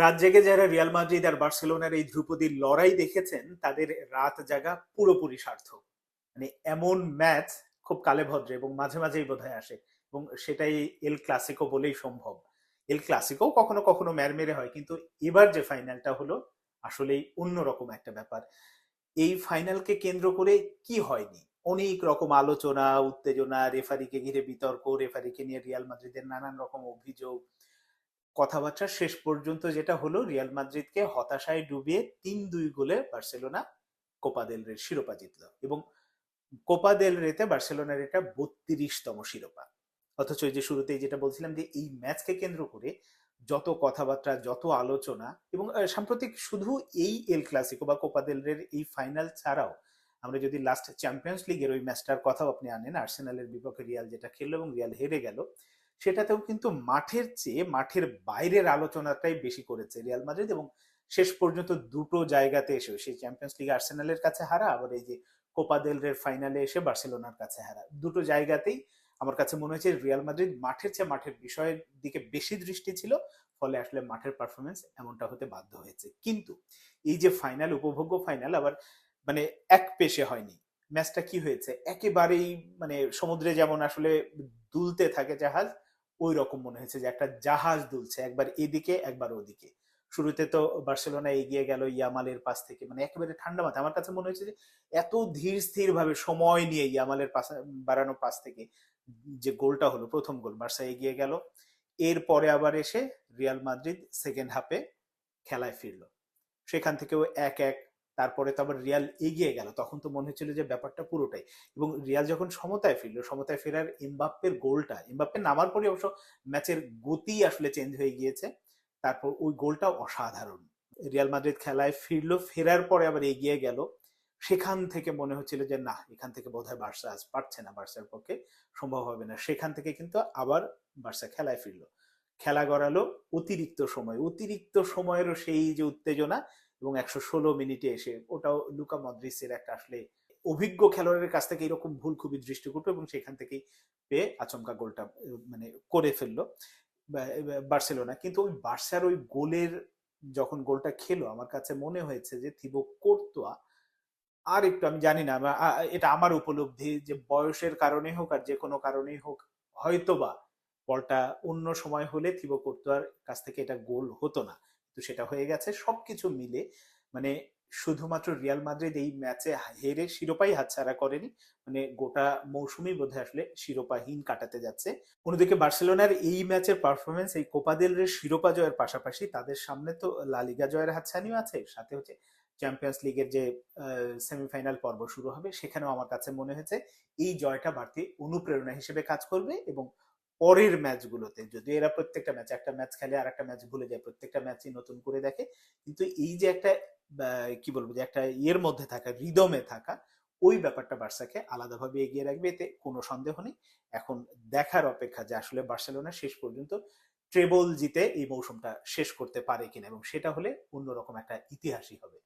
রাত জেগে যারা রিয়াল মাদ্রিদ আর বার্সেলোনার এই ধ্রুপদীর লড়াই দেখেছেন, তাদের রাত জাগা পুরোপুরি সার্থক। মানে এমন ম্যাচ খুব কালে ভদ্রে এবং মাঝে মাঝেই বোধহয় আসে এবং সেটাই এল ক্লাসিকো বলেই সম্ভব। এল ক্লাসিকো কখনো কখনো ম্যারমেরে হয়, কিন্তু এবার যে ফাইনালটা হলো, আসলেই অন্যরকম একটা ব্যাপার। এই ফাইনালকে কেন্দ্র করে কি হয়নি? অনেক রকম আলোচনা, উত্তেজনা, রেফারিকে ঘিরে বিতর্ক, রেফারিকে নিয়ে রিয়াল মাদ্রিদের নানান রকম অভিযোগ কথাবার্তা শেষ পর্যন্ত যেটা হলো, রিয়াল মাদ্রিদকে হতাশায় ডুবিয়ে তিন দুই গোলে বার্সেলোনা কোপা দেল রের শিরোপা জিতল এবং কোপা দেল রেতে বার্সেলোনার এটা বত্রিশতম শিরোপা। অথচ যে শুরুতেই যেটা বলছিলাম যে এই ম্যাচকে কেন্দ্র করে যত কথাবার্তা, যত আলোচনা এবং সাম্প্রতিক শুধু এই এল ক্লাসিকো বা কোপা দেল রের এই ফাইনাল ছাড়াও আমরা যদি লাস্ট চ্যাম্পিয়ন্স লিগের ওই ম্যাচটার কথাও আপনি আনেন আর্সেনালের বিপক্ষে রিয়াল যেটা খেললো এবং রিয়াল হেরে গেল সেটাতেও কিন্তু মাঠের চেয়ে মাঠের বাইরের আলোচনাটাই বেশি করেছে রিয়াল মাদ্রিদ এবং শেষ পর্যন্ত দুটো জায়গাতে এসে, সেই চ্যাম্পিয়ন্স লিগ আর্সেনালের কাছে হারা, আবার এই যে কোপা দেল রের ফাইনালে এসে বার্সেলোনার কাছে হারা। দুটো জায়গাতেই আমার কাছে মনে হয়েছে রিয়াল মাদ্রিদ মাঠের চেয়ে মাঠের বিষয়ের দিকে বেশি দৃষ্টি ছিল, ফলে আসলে মাঠের পারফরমেন্স এমনটা হতে বাধ্য হয়েছে। কিন্তু এই যে ফাইনাল উপভোগ্য ফাইনাল আবার মানে এক পেশে হয়নি। ম্যাচটা কি হয়েছে? একেবারেই মানে সমুদ্রে যেমন আসলে দুলতে থাকে জাহাজ ওই রকম মনে হয়েছে যে একটা জাহাজ দুলছে, একবার এদিকে, একবার ওদিকে। শুরুতে তো বার্সেলোনা এগিয়ে গেল ইয়ামালের পাশ থেকে মানে একেবারে ঠান্ডা মাথা আমার কাছে মনে হয়েছে যে এত ধীর স্থির ভাবে সময় নিয়ে ইয়ামালের পাশ, বাড়ানো পাশ থেকে যে গোলটা হলো, প্রথম গোল, বার্সা এগিয়ে গেল। এরপরে আবার এসে রিয়াল মাদ্রিদ সেকেন্ড হাফে খেলায় ফিরলো। সেখান থেকেও এক এক তারপরে তো আবার রিয়াল এগিয়ে গেল, তখন তো মনে হচ্ছিল যে ব্যাপারটা পুরোটাই। এবং রিয়াল যখন সমতায় ফিরলো, সমতায় ফেরার এমবাপ্পের গোলটা, এমবাপ্পে নামার পরে অবশ্য ম্যাচের গতি আসলে চেঞ্জ হয়ে গিয়েছে। তারপর ওই গোলটা অসাধারণ। রিয়াল মাদ্রিদ খেলায় ফিরলো, ফেরার পরে আবার এগিয়ে গেল। সেখান থেকে মনে হচ্ছিল যে, না, এখান থেকে বোধহয় বার্সা আজ পারছে না, বার্সার পক্ষে সম্ভব হবে না। সেখান থেকে কিন্তু আবার বার্সা খেলায় ফিরলো। খেলা গড়ালো অতিরিক্ত সময়। অতিরিক্ত সময়েরও সেই যে উত্তেজনা এবং একশো ষোলো মিনিটে এসে ওটাও লুকা মদ্রিসের একটা আসলে অভিজ্ঞ খেলোয়াড়ের কাছ থেকে এরকম ভুল খুবই দৃষ্টিকূট এবং সেখান থেকেই পেয়ে আচমকা গোলটা মানে করে ফেলল বার্সেলোনা। কিন্তু ওই বার্সার ওই গোলের যখন গোলটা খেলো, আমার কাছে মনে হয়েছে যে থিবো কোর্তোয়া, আর একটু আমি জানি না এটা আমার উপলব্ধি যে বয়সের কারণে হোক আর যে কোনো কারণেই হোক, হয়তোবা বলটা অন্য সময় হলে থিবো কোর্তোয়ার কাছ থেকে এটা গোল হতো না। তো সেটা হয়ে গেছে। সবকিছু মিলে মানে শুধুমাত্র রিয়াল মাদ্রিদ এই ম্যাচে হেরে শিরোপাই হাতছাড়া করেনি। মানে গোটা মৌসুমই বোধহয় আসলে শিরোপাহীন কাটাতে যাচ্ছে। অন্যদিকে বার্সেলোনার এই ম্যাচের পারফরমেন্স এই কোপা দেল শিরোপা জয়ের পাশাপাশি তাদের সামনে তো লালিগা জয়ের হাতছানিও আছে। সাথে হচ্ছে চ্যাম্পিয়ন্স লিগের যে সেমিফাইনাল পর্ব শুরু হবে, সেখানেও আমার কাছে মনে হয়েছে এই জয়টা বাড়তি অনুপ্রেরণা হিসেবে কাজ করবে এবং পরের ম্যাচগুলোতে যদি এরা প্রত্যেকটা ম্যাচ, একটা ম্যাচ খেলে আর একটা ম্যাচ ভুলে যায়, প্রত্যেকটা ম্যাচই নতুন করে দেখে, কিন্তু এই যে একটা কি বলব, যে একটা ইয়ের মধ্যে থাকা, রিদমে থাকা, ওই ব্যাপারটা বার্সাকে আলাদাভাবে এগিয়ে রাখবে, এতে কোনো সন্দেহ নেই। এখন দেখার অপেক্ষা যে আসলে বার্সেলোনা শেষ পর্যন্ত ট্রেবল জিতে এই মৌসুমটা শেষ করতে পারে কিনা, এবং সেটা হলে অন্যরকম একটা ইতিহাসই হবে।